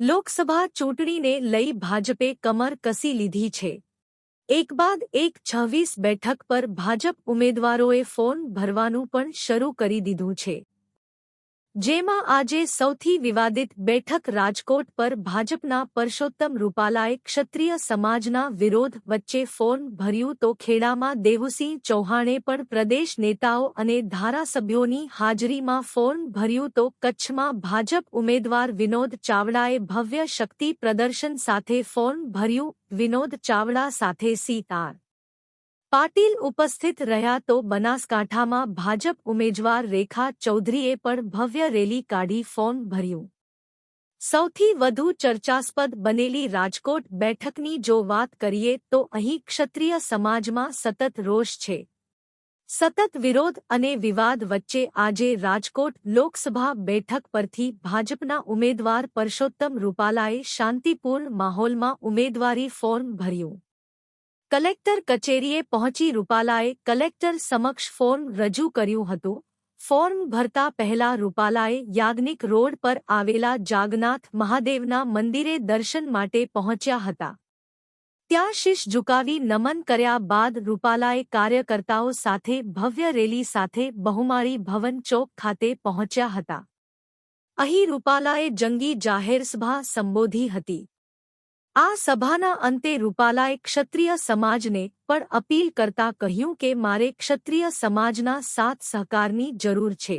લોકસભા ચૂંટણીને લઈ ભાજપે કમર કસી લીધી છે. એક બાદ એક છવ્વીસ બેઠક પર ભાજપ ઉમેદવારોએ ફોર્મ ભરવાનું પણ શરૂ કરી દીધું છે. જેમાં આજે સૌથી વિવાદિત બેઠક રાજકોટ પર ભાજપના પરસોત્તમ રૂપાલાએ ક્ષત્રિય સમાજના વિરોધ વચ્ચે ફોર્મ ભર્યું તો ખેડામાં દેવુસિંહ ચૌહાણે પણ પ્રદેશ નેતાઓ અને ધારાસભ્યોની હાજરીમાં ફોર્મ ભર્યું તો કચ્છમાં ભાજપ ઉમેદવાર વિનોદ ચાવડાએ ભવ્ય શક્તિ પ્રદર્શન સાથે ફોર્મ ભર્યું, વિનોદ ચાવડા સાથે સીતાર. પાટીલ ઉપસ્થિત રહ્યા તો બનાસકાંઠામાં ભાજપ ઉમેદવાર રેખા ચૌધરીએ પણ ભવ્ય રેલી કાઢી ફોર્મ ભર્યું સૌથી વધુ ચર્ચાસ્પદ બનેલી રાજકોટ બેઠકની જો વાત કરીએ તો અહીં ક્ષત્રિય સમાજમાં સતત રોષ છે સતત વિરોધ અને વિવાદ વચ્ચે આજે રાજકોટ લોકસભા બેઠક પરથી ભાજપના ઉમેદવાર પરસોત્તમ રૂપાલાએ શાંતિપૂર્ણ માહોલમાં ઉમેદવારી ફોર્મ ભર્યું કલેક્ટર કચેરીએ પહોંચી રૂપાલાએ કલેક્ટર સમક્ષ ફોર્મ રજૂ કર્યું હતું ફોર્મ ભરતા પહેલા રૂપાલાએ યાજ્ઞિક રોડ પર આવેલા જાગનાથ મહાદેવના મંદિરે દર્શન માટે પહોંચ્યા હતા ત્યાં શીશ ઝુકાવી નમન કર્યા બાદ રૂપાલાએ કાર્યકર્તાઓ સાથે ભવ્ય રેલી સાથે બહુમાળી ભવન ચોક ખાતે પહોંચ્યા હતા અહીં રૂપાલાએ જંગી જાહેરસભા સંબોધી હતી આ સભાના અંતે રૂપાલાએ ક્ષત્રિય સમાજને પણ અપીલ કરતા કહ્યું કે મારે ક્ષત્રિય સમાજના સાથ સહકારની જરૂર છે.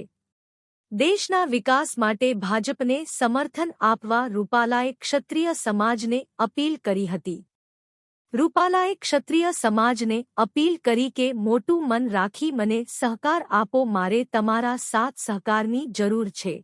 દેશના વિકાસ માટે ભાજપને સમર્થન આપવા રૂપાલાએ ક્ષત્રિય સમાજને અપીલ કરી હતી. રૂપાલાએ ક્ષત્રિય સમાજને અપીલ કરી કે મોટું મન રાખી મને સહકાર આપો, મારે તમારા સાથ સહકારની જરૂર છે.